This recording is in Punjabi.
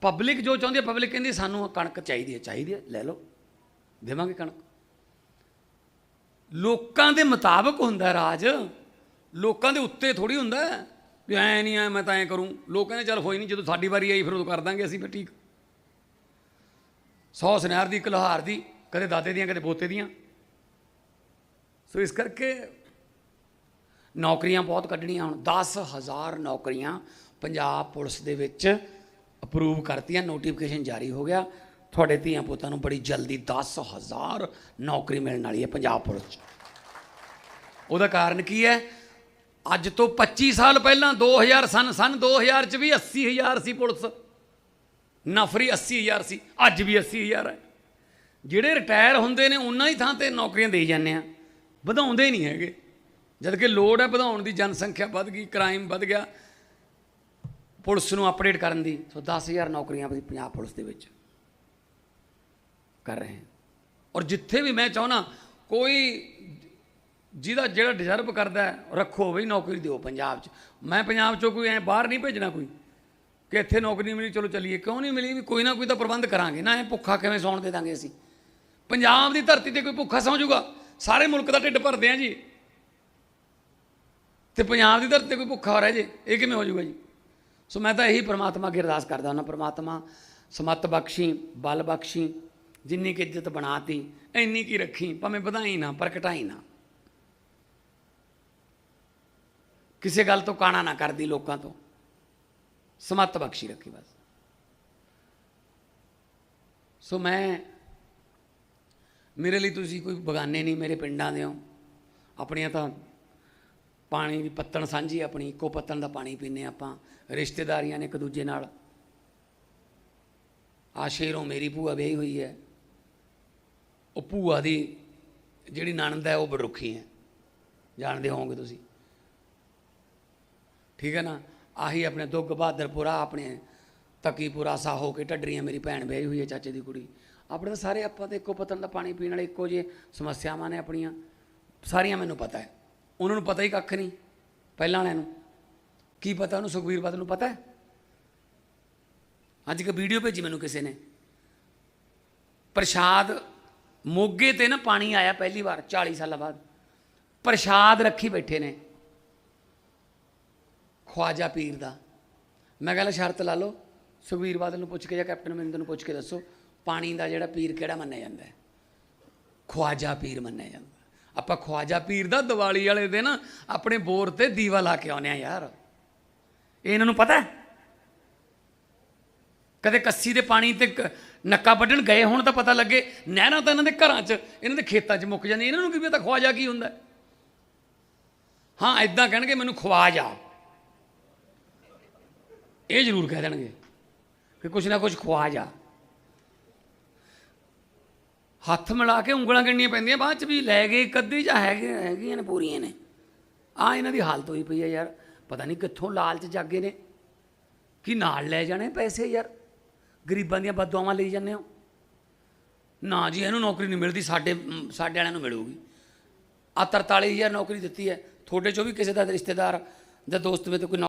ਪਬਲਿਕ ਜੋ ਚਾਹੁੰਦੀ ਹੈ, ਪਬਲਿਕ ਕਹਿੰਦੀ ਸਾਨੂੰ ਕਣਕ ਚਾਹੀਦੀ ਹੈ ਚਾਹੀਦੀ ਹੈ, ਲੈ ਲਓ, ਦੇਵਾਂਗੇ ਕਣਕ। ਲੋਕਾਂ ਦੇ ਮੁਤਾਬਕ ਹੁੰਦਾ ਰਾਜ, ਲੋਕਾਂ ਦੇ ਉੱਤੇ ਥੋੜੀ ਹੁੰਦਾ ਵੀ ਐ ਨਹੀਂ, ਐ ਮੈਂ ਤਾਂ ਐ ਕਰੂੰ। ਲੋਕ ਕਹਿੰਦੇ, ਚੱਲ ਹੋਈ ਨਹੀਂ, ਜਦੋਂ ਸਾਡੀ ਵਾਰੀ ਆਈ, ਫਿਰ ਉਦੋਂ ਕਰ ਦਾਂਗੇ ਅਸੀਂ ਫਿਰ ਠੀਕ। ਸੌ ਸੁਨਿਆਰ ਦੀ ਕਲਹਾਰ ਦੀ, ਕਦੇ ਦਾਦੇ ਦੀਆਂ, ਕਦੇ ਪੋਤੇ ਦੀਆਂ। ਸੋ ਇਸ ਕਰਕੇ ਨੌਕਰੀਆਂ ਬਹੁਤ ਕੱਢਣੀਆਂ ਹੁਣ। 10000 ਨੌਕਰੀਆਂ ਪੰਜਾਬ ਪੁਲਿਸ ਦੇ ਵਿੱਚ ਅਪਰੂਵ ਕਰਤੀਆਂ ਨੋਟੀਫਿਕੇਸ਼ਨ ਜਾਰੀ ਹੋ ਗਿਆ। ਤੁਹਾਡੇ ਧੀਆਂ ਪੁੱਤਾਂ ਨੂੰ ਬੜੀ ਜਲਦੀ 10000 ਨੌਕਰੀ ਮਿਲਣ ਵਾਲੀ ਹੈ ਪੰਜਾਬ ਪੁਲਿਸ 'ਚ। ਉਹਦਾ ਕਾਰਨ ਕੀ ਹੈ? ਅੱਜ ਤੋਂ 25 ਸਾਲ ਪਹਿਲਾਂ 2000 ਸਨ ਸਨ 2000 ਚ ਵੀ 80000 ਸੀ ਪੁਲਿਸ। ਨਫਰੀ 80000 ਸੀ, ਅੱਜ ਵੀ 80000 ਹੈ। ਜਿਹੜੇ ਰਿਟਾਇਰ ਹੁੰਦੇ ਨੇ, ਉਹਨਾਂ ਹੀ ਥਾਂ ਤੇ ਨੌਕਰੀਆਂ ਦੇਈ ਜਾਂਦੇ ਆ। ਵਧਾਉਂਦੇ ਹੀ ਨਹੀਂ ਹੈਗੇ। ਜਦ ਕਿ ਲੋੜ ਹੈ, ਵਧਾਉਣ ਦੀ ਜਨਸੰਖਿਆ ਵੱਧ ਗਈ ਕ੍ਰਾਈਮ ਵੱਧ ਗਿਆ। ਪੁਲਿਸ ਨੂੰ ਅਪਡੇਟ ਕਰਨ ਦੀ। ਸੋ 10000 ਨੌਕਰੀਆਂ ਅਸੀਂ ਪੰਜਾਬ ਪੁਲਿਸ ਦੇ ਵਿੱਚ ਕਰ ਰਹੇ ਹਾਂ ਔਰ ਜਿੱਥੇ ਵੀ ਮੈਂ ਚਾਹਣਾ ਕੋਈ ਜਿਹਦਾ ਜਿਹੜਾ ਡਿਜ਼ਰਵ ਕਰਦਾ ਰੱਖੋ ਬਈ ਨੌਕਰੀ ਦਿਓ ਪੰਜਾਬ 'ਚ। ਮੈਂ ਪੰਜਾਬ 'ਚੋਂ ਕੋਈ ਐ ਬਾਹਰ ਨਹੀਂ ਭੇਜਣਾ ਕੋਈ, ਕਿ ਇੱਥੇ ਨੌਕਰੀ ਮਿਲੀ, ਚਲੋ ਚੱਲੀਏ। ਕਿਉਂ ਨਹੀਂ ਮਿਲੀ ਵੀ ਕੋਈ ਨਾ ਕੋਈ ਤਾਂ ਪ੍ਰਬੰਧ ਕਰਾਂਗੇ। ਨਾ ਇਹ ਭੁੱਖਾ ਕਿਵੇਂ ਸੌਣ ਦੇ ਦਾਂਗੇ ਅਸੀਂ? ਪੰਜਾਬ ਦੀ ਧਰਤੀ ਤੇ ਕੋਈ ਭੁੱਖਾ ਸੌਂ ਜਾਊਗਾ? ਸਾਰੇ ਮੁਲਕ ਦਾ ਢਿੱਡ ਭਰਦੇ ਆ ਜੀ। ਤੇ ਪੰਜਾਬ ਦੀ ਧਰਤੀ ਤੇ ਕੋਈ ਭੁੱਖਾ ਹੋ ਰਿਹਾ ਜੇ, ਇਹ ਕਿਵੇਂ ਹੋ ਜਾਊਗਾ ਜੀ? ਸੋ ਮੈਂ ਤਾਂ ਇਹੀ ਪ੍ਰਮਾਤਮਾ ਅੱਗੇ ਅਰਦਾਸ ਕਰਦਾ ਹਾਂ ਪ੍ਰਮਾਤਮਾ ਸਮਤ ਬਖਸ਼ੀ, ਬਲ ਬਖਸ਼ੀ, ਜਿੰਨੀ ਕਿ ਇੱਜ਼ਤ ਬਣਾਤੀ, ਇੰਨੀ ਕੀ ਰੱਖੀ, ਭਾਵੇਂ ਵਧਾਈ ਨਾ, ਪ੍ਰਗਟਾਈ ਨਾ। ਕਿਸੇ ਗੱਲ ਤੋਂ ਕਾਣਾ ਨਾ ਕਰਦੀ ਲੋਕਾਂ ਤੋਂ। ਸਮਤ ਬਖਸ਼ੀ ਰੱਖੀ ਬਸ। ਸੋ ਮੈਂ, ਮੇਰੇ ਲਈ ਤੁਸੀਂ ਕੋਈ ਬਗਾਨੇ ਨਹੀਂ, ਮੇਰੇ ਪਿੰਡਾਂ ਦੇ ਹੋ। ਆਪਣੀਆਂ ਤਾਂ ਪਾਣੀ ਦੀ ਪੱਤਣ ਸਾਂਝੀ ਆਪਣੀ, ਇੱਕੋ ਪੱਤਣ ਦਾ ਪਾਣੀ ਪੀਨੇ ਆਪਾਂ, ਰਿਸ਼ਤੇਦਾਰੀਆਂ ਨੇ ਇੱਕ ਦੂਜੇ ਨਾਲ। ਆ ਸ਼ੇਰੋਂ ਮੇਰੀ ਭੂਆ ਵਿਆਹੀ ਹੋਈ ਹੈ। ਉਹ ਭੂਆ ਦੀ ਜਿਹੜੀ ਨਣਦ ਹੈ, ਉਹ ਬਰੁੱਖੀ ਹੈ। ਜਾਣਦੇ ਹੋਵੋਗੇ ਤੁਸੀਂ। ਠੀਕ ਹੈ ਨਾ? ਆਹੀ ਆਪਣੇ ਦੁੱਗ ਬਹਾਦਰਪੁਰਾ, ਆਪਣੇ ਤਕੀਪੁਰਾ ਸਾਹੋ ਕੇ ਢੱਡਰੀਆਂ ਮੇਰੀ ਭੈਣ ਵਿਆਹੀ ਹੋਈ ਹੈ, ਚਾਚੇ ਦੀ ਕੁੜੀ। ਆਪਣੇ ਤਾਂ ਸਾਰੇ ਆਪਾਂ ਤੇ ਇੱਕੋ ਪਤਨ ਦਾ ਪਾਣੀ ਪੀਣ ਵਾਲੇ ਇੱਕੋ ਜਿਹੇ ਸਮੱਸਿਆਵਾਂ ਨੇ ਆਪਣੀਆਂ। ਸਾਰੀਆਂ ਮੈਨੂੰ ਪਤਾ ਹੈ। ਉਹਨਾਂ ਨੂੰ ਪਤਾ ਹੀ ਕੱਖ ਨਹੀਂ, ਪਹਿਲਾਂ ਵਾਲਿਆਂ ਨੂੰ। ਕੀ ਪਤਾ ਉਹਨੂੰ ਸੁਖਬੀਰ ਬਾਦਲ ਨੂੰ ਪਤਾ ਹੈ? ਅੱਜ ਇੱਕ ਵੀਡੀਓ ਭੇਜੀ ਮੈਨੂੰ ਕਿਸੇ ਨੇ। ਪ੍ਰਸ਼ਾਦ ਮੋਗੇ ਤੇ ਨਾ ਪਾਣੀ ਆਇਆ ਪਹਿਲੀ ਵਾਰ 40 ਸਾਲਾਂ ਬਾਅਦ। ਪ੍ਰਸ਼ਾਦ ਰੱਖੀ ਬੈਠੇ ਨੇ। ਖਵਾਜਾ ਪੀਰ ਦਾ। ਮੈਂ ਕਹਿੰਦਾ ਸ਼ਰਤ ਲਾ ਲਓ, ਸੁਖਬੀਰ ਬਾਦਲ ਨੂੰ ਪੁੱਛ ਕੇ ਜਾਂ ਕੈਪਟਨ ਅਮਰਿੰਦਰ ਨੂੰ ਪੁੱਛ ਕੇ ਦੱਸੋ, ਪਾਣੀ ਦਾ ਜਿਹੜਾ ਪੀਰ ਕਿਹੜਾ ਮੰਨਿਆ ਜਾਂਦਾ ਹੈ? ਖਵਾਜਾ ਪੀਰ ਮੰਨਿਆ ਜਾਂਦਾ। ਆਪਾਂ ਖਵਾਜਾ ਪੀਰ ਦਾ ਦੀਵਾਲੀ ਵਾਲੇ ਦਿਨ ਆਪਣੇ ਬੋਰ ਤੇ ਦੀਵਾ ਲਾ ਕੇ ਆਉਂਦੇ ਆ ਯਾਰ। ਇਹਨਾਂ ਨੂੰ ਪਤਾ ਕਦੇ ਕੱਸੀ ਦੇ ਪਾਣੀ ਤੇ ਕ- ਨੱਕਾ ਵੱਢਣ ਗਏ ਹੁਣ ਤਾਂ ਪਤਾ ਲੱਗੇ, ਨਹਿਰਾਂ ਤਾਂ ਇਹਨਾਂ ਦੇ ਘਰਾਂ 'ਚ, ਇਹਨਾਂ ਦੇ ਖੇਤਾਂ 'ਚ ਮੁੱਕ ਜਾਂਦੀਆਂ। ਇਹਨਾਂ ਨੂੰ ਕੀ ਪਤਾ ਖਵਾਜਾ ਕੀ ਹੁੰਦਾ ਹਾਂ? ਐਦਾਂ ਕਹਿਣਗੇ, ਮੈਨੂੰ ਖਵਾ ਜਾ ਇਹ ਜ਼ਰੂਰ ਕਹਿ ਦੇਣਗੇ ਕਿ ਕੁਛ ਨਾ ਕੁਛ ਖਵਾ ਜਾ ਹੱਥ ਮਿਲਾ ਕੇ ਉਂਗਲਾਂ ਗਿਣਨੀਆਂ ਪੈਂਦੀਆਂ, ਬਾਅਦ ਚ ਵੀ ਲੈ ਗਏ ਇੱਕ ਜਾਂ ਹੈਗੇ ਹੈਗੀਆਂ ਨੇ ਪੂਰੀਆਂ ਨੇ। ਆ ਇਹਨਾਂ ਦੀ ਹਾਲਤ ਹੋਈ ਪਈ ਹੈ ਯਾਰ। ਪਤਾ ਨਹੀਂ ਕਿੱਥੋਂ ਲਾਲਚ ਜਾਗੇ ਨੇ। ਕਿ ਨਾਲ ਲੈ ਜਾਣੇ ਪੈਸੇ ਯਾਰ। ਗਰੀਬਾਂ ਦੀਆਂ ਬਦਦੁਆਵਾਂ ਲਈ ਜਾਂਦੇ ਹੋ। ਨਾ ਜੀ ਇਹਨੂੰ ਨੌਕਰੀ ਨਹੀਂ ਮਿਲਦੀ, ਸਾਡੇ ਸਾਡੇ ਵਾਲਿਆਂ ਨੂੰ ਮਿਲੂਗੀ। ਆ 43000 ਨੌਕਰੀ ਦਿੱਤੀ ਹੈ। ਤੁਹਾਡੇ ਚੋਂ ਵੀ ਕਿਸੇ ਦਾ ਰਿਸ਼ਤੇਦਾਰ ਜਾਂ ਦੋਸਤ ਵਿੱਚ ਕੋਈ ਨੌ-